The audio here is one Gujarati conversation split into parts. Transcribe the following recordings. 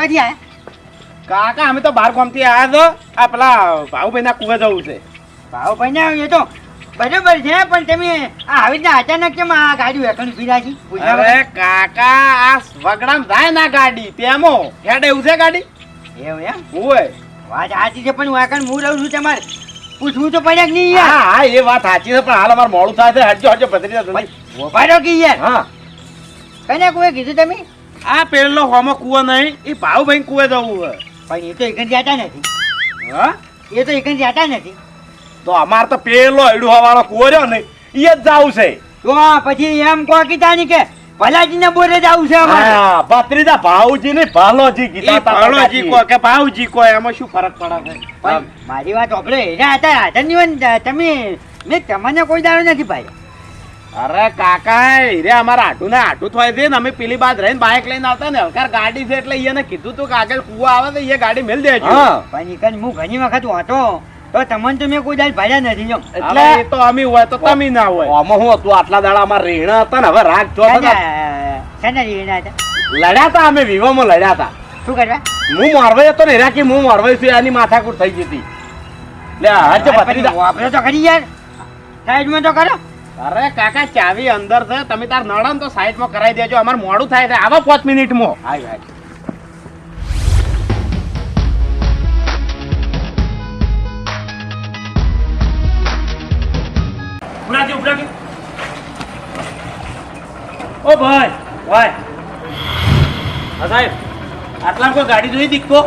ક્યાંથી આયા. કાકા અમે તો બાર ગામથી આવ્યા છો. આ પેલા ભાઉભાઈના કુવા જવું છે. ભાવ ભાઈ ના એ તો બરોબર છે પણ તમે આ આવી રીતના અચાનક કેમ આ ગાડી વેકણ ઊભી રાખી અરે કાકા આ વગડામ જાય ના ગાડી. તેમો હેડ એવું છે ગાડી? એવું એમ? હોય. વાત સાચી છે પણ વાકણ હું રહું છું તમારે. પૂછવું તો પડે કે નહીં યાર? હા હા એ વાત સાચી છે પણ હાલ અમારે મોડું થાય છે. હટજો હટજો. ઊભા રહો કે યાર? હા. કને કોઈ કીધું તમે? આ પેલો હોમો કુવો નહીં એ ભાઉભાઈ કુવે જવું છે પણ એ તો એકન જાતા નથી. હા? એ તો એકન જાતા નથી. તો અમાર તો પેલો એડુહા હવાળો કુવો રહ્યો ને એ જ જાવું છે. તો પછી એમ કહો કીધા ની કે ભલાજી ને બોરે જ આવું છે અમારે. હા ભત્રીજા ભાવજી ને ભાલોજી કીધા ભાલોજી. કો કે ભાવજી કો એમાં શું ફરક પડે છે? મારી વાત આપણે એના હતા વન તમે મેં તમને કોઈ દાડો નથી ભાઈ અરે કાકા રે અમારા આટું ને આટું થાય છે ને અમે પેલી બાદ રહીને બાઇક લઈને આવતા ને હલકાર ગાડી છે એટલે એને કીધું તું કે આગળ કુવો આવે તો એ ગાડી મેલ દે હા. પણ ઈકન હું ઘણી વખત વાંચો તો તમને તો મેં કોઈ દાડ ભાડ્યા નથી જો એટલે એ તો અમે હોય તો તમે ના હોય. આમાં હું હતું? આટલા દાડા અમાર રેણા હતા ને હવે રાગ જો શાના રીના હતા? લડ્યા હતા અમે વિવામાં લડ્યા હતા. શું કરવા? હું મારવાઈ હતો ને રાખી કે હું મારવાઈ છું એની માથાકૂટ થઈ જતી લે હજ પછી ભત્રીજા વાપરો તો કરી યાર. સાઈડમાં તો કરો અરે કાકા ચાવી અંદર છે. તમે તાર નડન તો સાઈડમાં કરાવી દેજો. અમારે મોડું થાય છે. આવા પાંચ મિનિટમાં. હાય હાય. ઉભરાજી ઓ ભાઈ ભાઈ. હા સાહેબ આટલા કોઈ ગાડી જોઈ દીકતો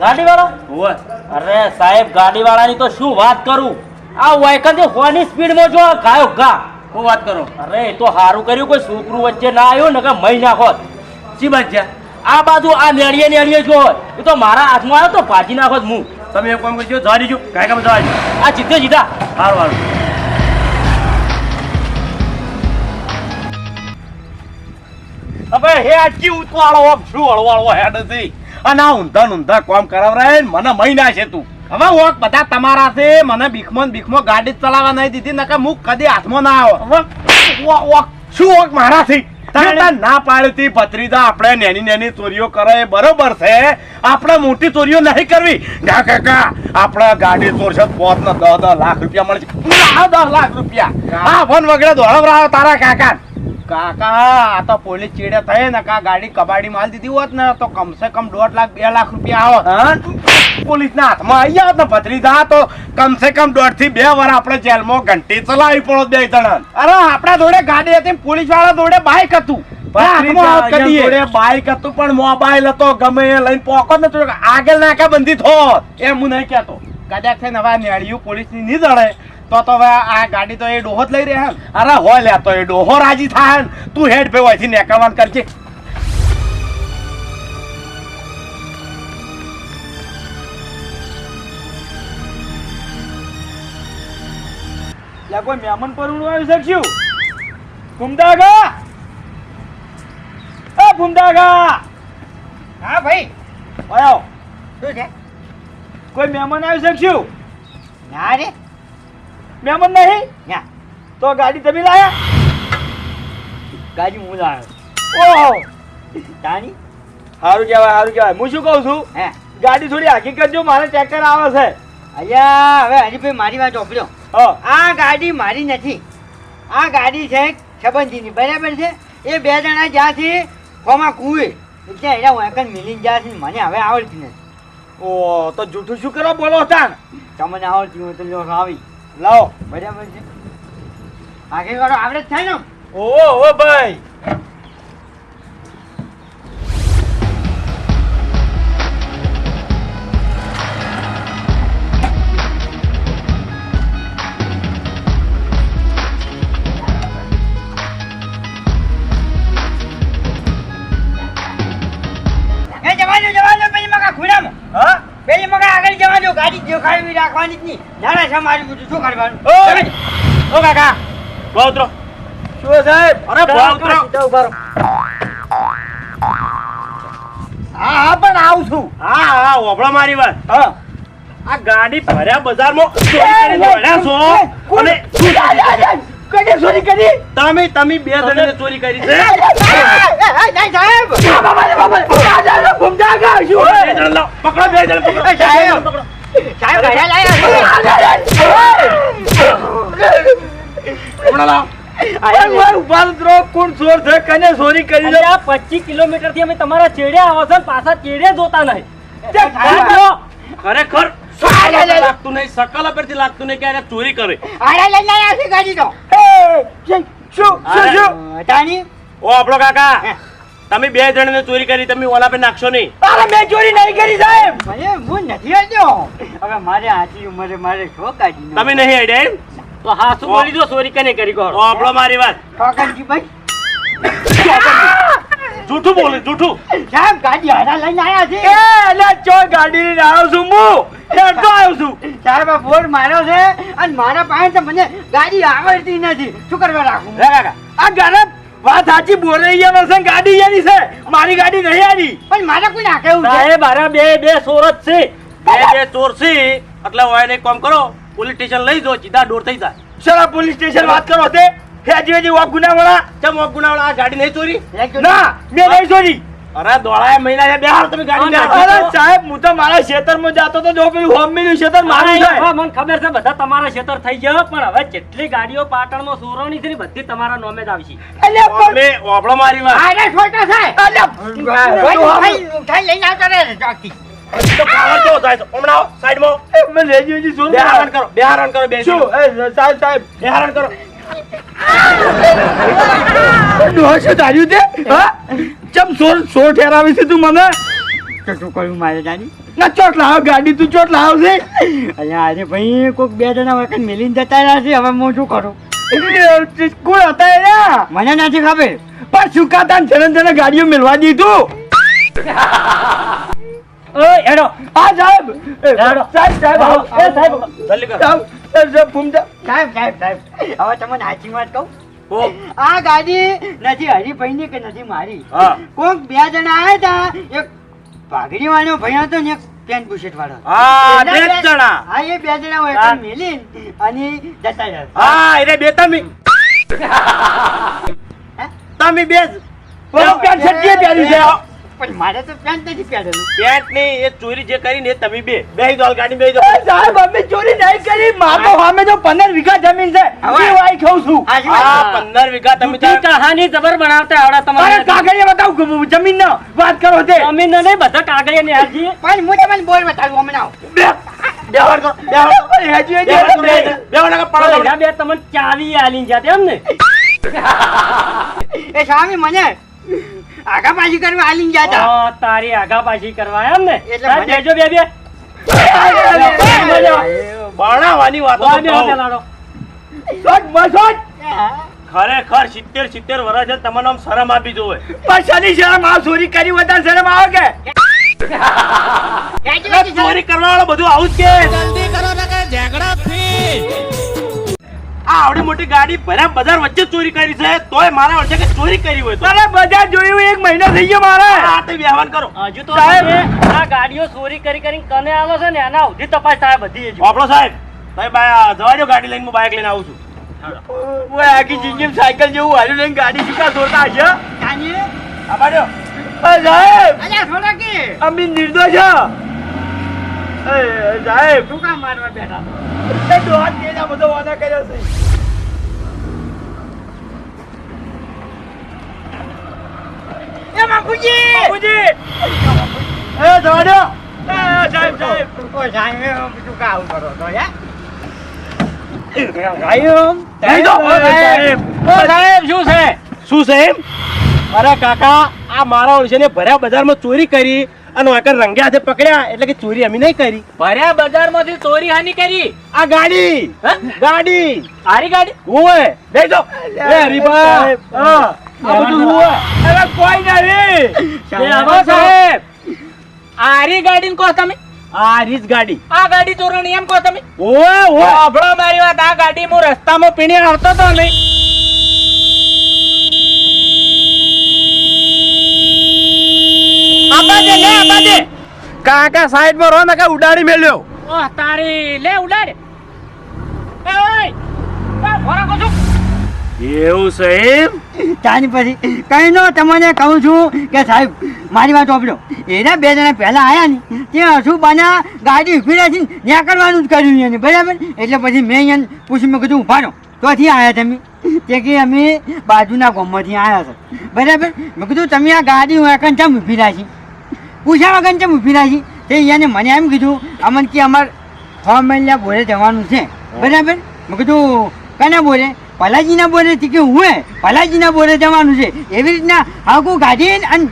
ગાડી વાળો અરે સાહેબ ગાડી વાળાની તો શું વાત કરું? આ વાયકન તે હોની સ્પીડમાં જો ગાયો ગા. હું વાત કરો. અરે એ તો સારું કર્યું કોઈ છોકરું વચ્ચે ના આવ્યો ને કે મહી નાખો. શી છે? આ બાજુ આ નેળીએ નેળીએ જો એ તો મારા હાથમાં આવ્યો તો ભાજી નાખોત હું તમે એક કામ કરજો જવા દીજો. કાંઈ કામ જવા આ જીતે જીતા. સારું સારું હવે હે આજી ઉતવાળો આમ શું હળવાળો હેડ નથી? અને આ ઊંધા ઊંધા કોમ કરાવરાય ને મને મહિના છે તું. હવે ઓક બધા તમારા છે મને બીખમો ભીખમો ગાડી જ ચલાવવા નહીં દીધી નકર મુખ કદી હાથમાં ના આવે. હવે ઓ- ઓ- શું ઓક મારાથી? ના પાડતી ભત્રીજા આપણે નેની નેની ચોરીઓ કરે એ બરોબર છે. આપણે મોટી ચોરીઓ નહીં કરવી. ના કાકા આપણે ગાડી ચોરશે પોત ને દસ દસ લાખ રૂપિયા મળે છે દસ લાખ રૂપિયા. હા ફોન વગેરે દોડવરાવો તારા કાકા કાકા આ તો પોલીસ ચીડે થઈ ને કા ગાડી કબાડી માલ દીધી હોત ને તો કમસે કમ દોઢ લાખ બે લાખ રૂપિયા આવત. પોલીસ ના હાથમાં આવી જાત ને ભત્રીજા તો કમસે કમ દોઢથી બે વાર આપણે જેલમાં ઘંટી ચલાવી પડો બે જણા. અરે આપણા જોડે ગાડી હતી પોલીસવાળા જોડે બાઇક હતું. બાઈક હતું પણ મોબાઈલ હતો ગમે એ લઈને પોકો ને આગળ નાકાબંધી થોત. એમ હું નહીં કેતો કદાચ છે ને હવે નેળિયું પોલીસની નહીં દળે તો તો હવે આ ગાડી તો એ ડોહો જ લઈ રહ્યા અરે હોય લે તો એ ડોહો રાજી થાય તું હેડ પે હોયથી નીકળવાનું કરજે. કોઈ મહેમાન પરણું આવી શકશું? ફૂમદાગા? એ ફૂમદાગા! હા ભાઈ. આયો શું છે? કોઈ મહેમાન આવી શકશું? ના રે. મહેમાન નહીં? ના તો ગાડી તમે લાયા? ગાડી હું લાવ્યો ઓહો. તાની સારું કહેવાય સારું કહેવાય. હું શું કહું છું? હે. ગાડી થોડી હકીકત જો મારે ટ્રેક્ટર આવે છે. અલ્યા હવે હરીભાઈ મારી વાત ઓપડ્યો. આ ગાડી મારી નથી. આ ગાડી છે છબંધીની બરાબર છે? એ બે જણા જ્યાં છે કોમાં કુએ એટલે એના વાંકન મિલીને જ્યાં છે મને હવે આવડતી નથી. ઓ તો જૂઠું શું કરો બોલો હતા તમને આવડતી હોય તો લ્યો આવી લાવો. બરાબર છે. આગળ વાળો આવડે જ થાય ને ઓ ઓ ભાઈ. રાખવાની જ નહીં નાના મારું બધું શું કરવાનું. ઓ કાકા બહુ ઉતરો શું સાહેબ અરે બહુ ઉતરો સીધા ઊભા રહો. હા હા પણ આવું છું હા હા ઓભળો મારી વાત હા આ ગાડી ભર્યા બજારમાં ચોરી કરીને છો અને કદી ચોરી કરી તમે તમે બે જણાને ચોરી કરી છે નહીં સાહેબ જાણે શું? બે જણ. પકડો બે જણ પકડો સાહેબ સાહેબ લાયા હમણાં લાવો. અરે આ 25 કિલોમીટરથી અમે તમારા ચેડે આવો છો પાછા ચેડે જોતા નહીં. ખરેખર. લાગતું નહીં સકલ પરથી લાગતું નહીં કે ચોરી કરે. ગાડી તો શું શું, શું? ઓ આપણો કાકા. તમે બે જણને ચોરી કરી તમે ઓલા પર નાખશો નહીં. અરે મેં ચોરી નહીં કરી સાહેબ. મને હું નથી હટ્યો હવે મારે આજી ઉંમરે મારે શો કાઢી તમે નહીં એમ? તો હા શું બોલી દો ચોરી કને કરી કહો આપણો મારી વાત. કાકાજી ભાઈ. જૂઠું બોલે જૂઠું. સાહેબ ગાડી હારા લઈને આયા છે. એટલે ચો ગાડી લઈને આવ્યો છું હું હેડતો આવ્યો છું સાહેબ આ બોર્ડ માર્યો છે અને મારા પાસે તો મને ગાડી આવડતી નથી. શું કરવા રાખું? આ ગાને વાત સાચી બોરૈયા છે ગાડી એની છે. મારી ગાડી નહીં આવી. પણ મારે કોઈ નાખે એવું છે? મારા બે બે સોરત છે. બે બે ચોર છે. એટલે ને એક કામ કરો પોલીસ સ્ટેશન લઈ જો સીધા દોર થઈ જાય. સર પોલીસ સ્ટેશન વાત કરો તે. હેજી હેજી વાપ ગુનાવાળા. ચમ ઓફ ગુનાવાળા? આ ગાડી નહીં ચોરી? ના મેં નહીં ચોરી. અરે દોડાય મહિના છે બે હાર તમે ગાડી અરે, નાખી અરે સાહેબ હું તો મારા ખેતરમાં જાતો તો જો પેલું હોમ મિલ્યું ખેતર મારું હા, છે મને ખબર છે બધા તમારા ક્ષેત્ર થઈ ગયા પણ હવે જેટલી ગાડીઓ પાટણમાં સોરવણી છે ને બધી તમારા નોમે જ આવશે એટલે પણ ઓબળો મારી વાત. આને છોટો છોટા અલ્યા ઉઠાઈ ઉઠાઈ લઈને આવતો રહે ચોકથી તો પાવર કેવો થાય? છે હમણાં આવો સાઈડમાં મેં લેજી હેજી શું બે હારણ કરો બે હારણ કરો બે શું? સાહેબ સાહેબ. બે હારણ કરો. શું તે ચમ સોર સોર ઠેરાવી છે તું મને? શું કહ્યું મારે ના ચોટ લાવ ગાડી તું ચોટ લાવ છે. અહીંયા આજે ભાઈ કોઈક બે જણા વખત મેલીને જતા રહ્યા છે હવે હું શું કરું? એ, કોણ હતા મને નથી ખબર. પણ સુકાતા જને જને ગાડીઓ મેળવા દીધું હેડો. હા સાહેબ. હેડો. સાહેબ સાહેબ આવો. એ સાહેબ. જલ્દી કરો. સાહેબ, સાહેબ, ફૂમતા. સાહેબ સાહેબ સાહેબ. હવે તમને સાચી વાત કહું? આ ગાડી નથી હરીભાઈની કે નથી મારી? કોક બે જણા આવ્યા હતા એક પાઘડી વાળો ભાઈ હતો ને એક પેન્ટ બુશેટ વાળો હા બે જણા. હા એ બે જણા હોય મેલી અને જતા રહ્યા. હા બે તમે. તમે બે પહેર્યું છે. પણ મારે તો પેન્ટ નથી પહેરેલું. પેન્ટ નહીં એ ચોરી જે કરી ને તમે બે. બે દોલ ગાડી બે એ, સાહેબ અમે ચોરી નહીં કરી. મારો સામે જો પંદર વીઘા જમીન છે. હવે. એ વાઈ ખાઉં છું. વાત. પંદર વીઘા તમે તો કહાની જબર બનાવતા આવડે અરે તમારે કાગળિયા બતાવ જમીન નો વાત કરો તે. જમીન નહીં બધા કાગળિયા ને હાજી. પણ હું તમને બોલ બતાવું હમણાં. બે. બે કરો હેજી, હેજી, પાડો બે તમને ચાવી આલી જાતે એમ ને. એ સ્વામી મને આગા પાછી કરવા આલીને ગયા હતા તારી આગા પાછી કરવા એમ ને એટલે સાહેબ, બે બે. બાણાવાની વાતો. ખરેખર સિત્તેર સિત્તેર વર્ષ છે તમને આમ શરમ આપી જોવે. પણ શની શરમ આ ચોરી કરી વધારે શરમ આવે કે? સાચી બધું આવું જ ચોરી કરવા વાળો બધું કે ઝઘડા કે આ આવડી મોટી ગાડી ભર્યા બજાર વચ્ચે ચોરી કરી છે તોય મારા વચ્ચે કે ચોરી કરી હોય તો અરે બજાર જોયું એક મહિનો થઈ ગયો મારે આ તે વ્યવહાર કરો હજુ તો સાહેબ. આ ગાડીઓ ચોરી કરી કરીને કને આવો છે ને એના સુધી તપાસ થાય બધી હજુ. આપણો સાહેબ ભાઈ બા- જવા દો ગાડી લઈને હું બાઇક લઈને આવું છું ઓય આખી જિંદગી સાયકલ જેવું હાલ્યું લઈને ગાડી શીખા દોરતા છે જાની. આ બાજુ. સાહેબ અલ્યા થોડા કે અમે નિર્દોષ સાહેબ શું કામ મારવા બેઠા સાહેબ શું છો શું છે એમ કાકા આ મારા ઓળશે ભર્યા બજારમાં ચોરી કરી અને વાંકર રંગે હાથે પકડ્યા એટલે કે ચોરી અમે નહીં કરી. ભર્યા બજારમાંથી ચોરી હાની કરી. આ ગાડી. ગાડી. આરી ગાડી? ઓય લઈ જો એ હરીબા સાહેબ. હા આ બધું ઓય અરે કોઈ નહીં એ આવો સાહેબ. આરી ગાડી કો તમે. આ રીત ગાડી. આ ગાડી ચોરણી એમ કહો તમે. ઓય ઓય સાંભળો મારી વાત. આ ગાડી હું રસ્તામાં પીણી આવતો તો નહીં. આપા દે લે આપા દે કાકા સાઈડમાં રહો ને કે ઉડાડી મેલ્યો. ઓહ તારી લે ઉડાડ. એ ઓય એવું સાહેબ એમ? પછી. કઈ નો તમને કહું છું કે સાહેબ મારી વાત સાંભળો એના બે જણા પહેલા આયા ને ત્યાં શું બના ગાડી ઊભી રાખી ત્યાં કરવાનું જ કર્યું એને બરાબર? એટલે પછી મેં એને પૂછ્યું મેં કીધું ઊભા રહો. તોથી આવ્યા તમે? તે કે અમે બાજુના ગામમાંથી આવ્યા છો. બરાબર? મેં કીધું તમે આ ગાડી હું એકન ચમ ઊભી રાખી? પૂછ્યા વગર ચમ ઊભી રાખી તે એને મને એમ કીધું અમન કે અમારે છ મહિના બોરે જવાનું છે. બરાબર? મેં કીધું કને બોરે? પલાજીના બોરે થી કે હું પલાજીના બોરે જવાનું છે. એવી રીતના આખું ગાડી અને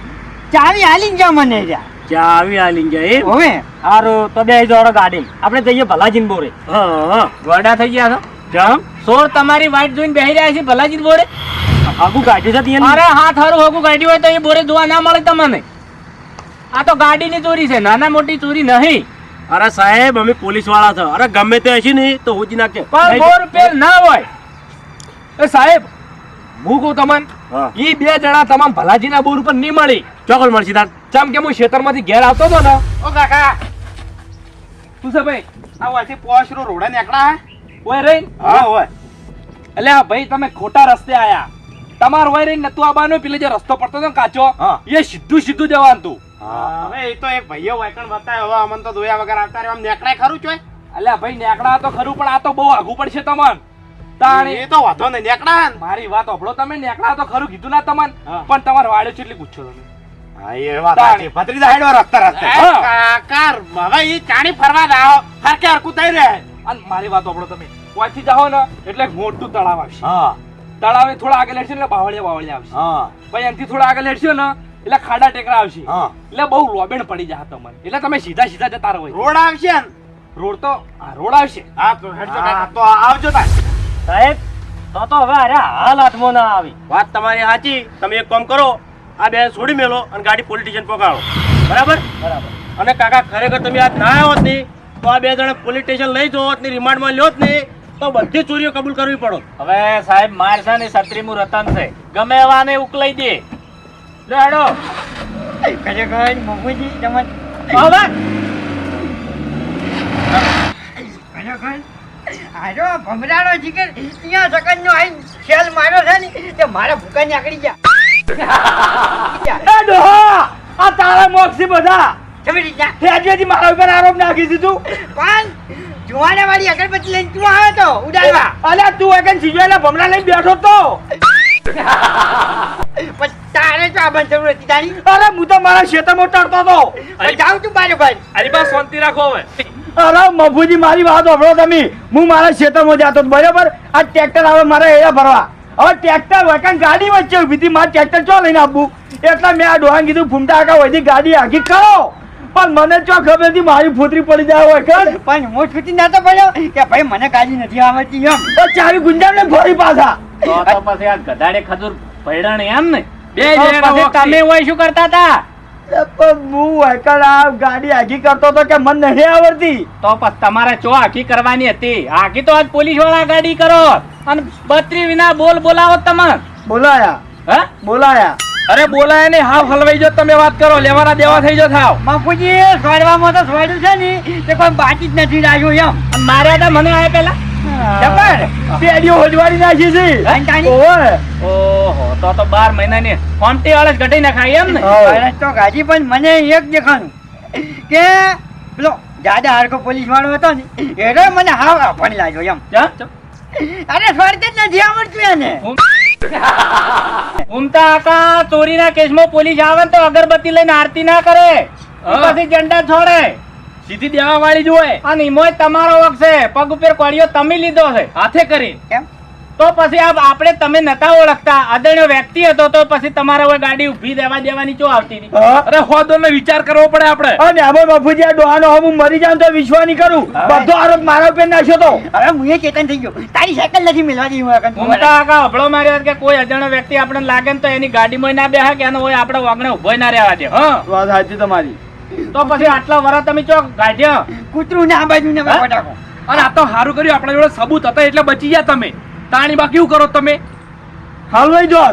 ચાવી હાલી જાવ મને ત્યાં ચાવી હાલી ગયા એમ? હવે. હારું તો બે જોડો ગાડી આપણે જઈએ ભલાજીન બોરે. હા હા ગોડા થઈ ગયા છો? જમ સોર તમારી વાઈટ જોઈને બેહી રહ્યા છે ભલાજી બોરે? આખું ગાડી છે ત્યાં. અરે હાથ હારું આખું ગાડી હોય તો એ બોરે જોવા ના મળે તમને. આ તો ગાડીની ચોરી છે નાના મોટી ચોરી નહીં. અરે સાહેબ અમે પોલીસવાળા છો. અરે ગમે તે હશે ને તો હોજી નાખે. પણ બોર પેલ ના હોય. એ સાહેબ હું કહું તમને એ બે જણા તમામ ભલાજીના બોર ઉપર નહીં મળી. ચોકલ મળશે તાર. ચમ કે હું ખેતરમાંથી ઘેર આવતો હતો ને. ઓ કાકા. શું છે ભાઈ? આ વાથી પોશરો રોડે નીકળા ઓય રહી હા હોય. એટલે આ ભાઈ તમે ખોટા રસ્તે આયા. તમાર ઓય રહી નતું આવવાનું પેલે જે રસ્તો પડતો હતો ને કાચો હા. એ સીધું સીધું જવાનું તું. હવે એ તો એક ભાઈઓ વાયકણ બતાવ્યો હવે અમને તો દોયા વગર આવતા રહ્યો આમ નેકડાય ખરું ચોય? અલ્યા ભાઈ નેકડા તો ખરું પણ આ તો બહુ આઘું પડશે તમને. તાણી એ તો વાંધો નહીં નીકળા મારી વાત ઓભળો તમે નેકડા તો ખરું કીધું ના તમને. હા. પણ તમારે વાળ્યો કેટલી પૂછો તમે. હા એ વાત સાચી. ભત્રીજા હેડો રસ્તે રસ્તે. હા. હવે ઈ ચાણી ફરવા દાઓ હરકે હરકું થઈ રહે. અને મારી વાત ઓભળો તમે. વાંચી જાઓ ને એટલે મોટું તળાવ આવશે. હા. તળાવે થોડા આગળ હેડશે ને એટલે બાવળિયા બાવળિયા આવશે. હા. પછી એનાથી થોડા આગળ હેડશો ને એટલે ખાડા ટેકરા આવશે. હા. એટલે બહુ લોબેણ પડી જાય તમારે. એટલે તમે સીધા સીધા જતા રહો રોડ આવશે ને? રોડ તો આ રોડ આવશે. હા તો તો આવજો તા સાહેબ તો તો હવે અરે હાલ હાથમાં ના આવી. વાત તમારી સાચી. તમે એક કામ કરો આ બે છોડી મેલો અને ગાડી પોલીસ સ્ટેશન પકડાવો બરાબર? બરાબર. અને કાકા ખરેખર તમે આ ના આવ્યો જ નહીં તો આ બે જણા પોલીસ સ્ટેશન લઈ જવો હોત ને રિમાન્ડમાં લ્યો જ નહીં તો બધી ચોરીઓ કબૂલ કરવી પડો હવે સાહેબ મારસા છે ને છત્રીમું રતન છે. ગમે એવાને ઉકલાઈ દે. હેડો. ખરેખર મફુજી તમે હવે ખરેખર? આજો ભમરાનો જીગર ત્યાં સકનનો આઈ ખેલ માર્યો છે ને તે મારા ભૂકા નીકળી ગયા. આ તારા મોક્ષી બધા. કેવી રીતના ત્યાંથી મારા ઉપર આરોપ નાખી દીધું પણ જુવાના વાળી અગરબત્તી લઈને તું આવ્યો તો ઉડાડવા. અલ્યા તું એકન સિજવાયેલા ભમરા લઈને બેઠો તો. પણ તારે તો આ બંધ જરૂર હતી તારી અરે હું તો મારા ખેતરમાં ટરતો તો જાઉં છું મારે ભાઈ. અરે બસ શાંતિ રાખો હવે. અરે મફુજી મારી વાત સાંભળો તમે. હું મારા ક્ષેત્રમાં જતો હતો, બરાબર? આ ટ્રેક્ટર આવે મારે એડા ભરવા. હવે ટ્રેક્ટર વખાણ ગાડી વચ્ચે ઊભી હતી મારે ટ્રેક્ટર ચો લઈને આપવું એટલે મેં આ ડોહાને કીધું ફૂમતા આખા હોય ગાડી આખી કરો. પણ મને ચો ખબર હતી મારી ફૂતરી પડી જાય વખાણ પણ હું છૂટી નતો પડ્યો કે ભાઈ મને ગાડી નથી આવતી એમ. તો ચાવી ગુંજામને ફરી પાછા. તો પછી આ ગધાડે ખજૂર ભૈડાણ એમ ને? બે જણા તમે હોય શું કરતા હતા? પણ હું આ ગાડી આગી કરતો તો કે મને નહીં આવડતી? તો પછી તમારે ચો આખી કરવાની હતી? આખી તો આજ પોલીસવાળા ગાડી કરો. અને બત્રી વિના બોલ બોલાવો તમે. બોલાયા. હે? બોલાયા. અરે બોલાયા ને હાવ હલવાઈ જો તમે વાત કરો લેવાના દેવા થઈ જો થાવ. બાપુજી સ્વડવામાં તો સ્વડ્યું છે ને તે કોઈ બાકી જ નથી રાખ્યું એમ. માર્યા હતા મને આયા પેલા પેડીઓ હોજવાડી નાખી છે. અને તાણી? ઓય ઓહો તો તો બાર મહિનાની ફોમટી વાળા ઘટી નાખાય એમ ને? તો ગાજી પણ મને એક દેખાણું. કે પેલો દાદા હારકો પોલીસ વાળો હતો ને એનો મને હાવ ભણી લાગ્યો એમ. અરે સ્વર્ગ જ નથી આવડતું એને. ઉમતા આકા ચોરીના કેસમાં પોલીસ આવે તો અગરબત્તી લઈને આરતી ના કરે. પછી ઝંડા છોડે. સીધી દેવા વાળી જ અને ઈમોય તમારો વખ છે. પગ ઉપર કોળિયો તમે લીધો છે. હાથે કરી. કેમ? તો પછી આપ આપણે તમે નતા ઓળખતા. આદરણીય વ્યક્તિ હતો તો પછી તમારા હવે ગાડી ઊભી દેવા દેવાની ચો આવતી હતી? અરે હોદો નો વિચાર કરવો પડે આપણે. અને હવે બાપુજી આ ડોહાનો હું મરી જાઉં તો વિશ્વાસ નહીં કરું. બધો આરોપ મારા ઉપર નાખ્યો તો. હવે હું એ ચેતન થઈ ગયો. તારી સાયકલ નથી મિલવા દઈ હું તો આકા હભળો માર્યો કે કોઈ અજાણ્યો વ્યક્તિ આપણને લાગે ને તો એની ગાડીમાં ના બેહે કે એનો હોય આપણે વાગણે ઊભો ના રહેવા દે. હા. વાત સાચી તમારી. તો પછી આટલા વરા તમે ચો ગાઢ્યા કૂતરું ના બાજુ ને? ફટાકો અને આ તો સારું કર્યું આપણા જોડે સબૂત હતા એટલે બચી ગયા તમે. તાણી બા કેવું કરો તમે? હાલ નહીં જો.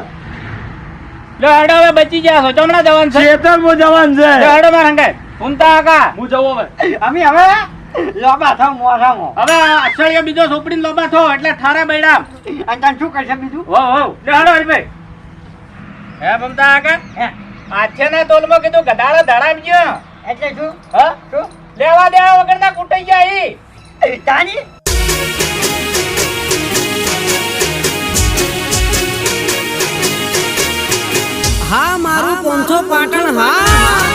લે હેડો હવે બચી ગયા છો. ચમડા જવાન છે? ખેતરમાં જવાન છે. લો હેડો મારા હંગાય. ઉમતા આકા. હું જવું હવે. અમે હવે લોબા થાવ મો હવે અક્ષય બીજો સોપડી લોબા થો એટલે ઠારા બૈડા. અને શું કરશે બીજું? હો હો લે હાલો હરીભાઈ હે મમતા આગળ હે, આછે ના તોલમાં કીધું ગધાડા ગયો એટલે શું? હા? શું? લેવા દેવા વગર ના કૂટાઈ ગયા ઈ. તાની? હા મારું પોંથો પાટણ હા.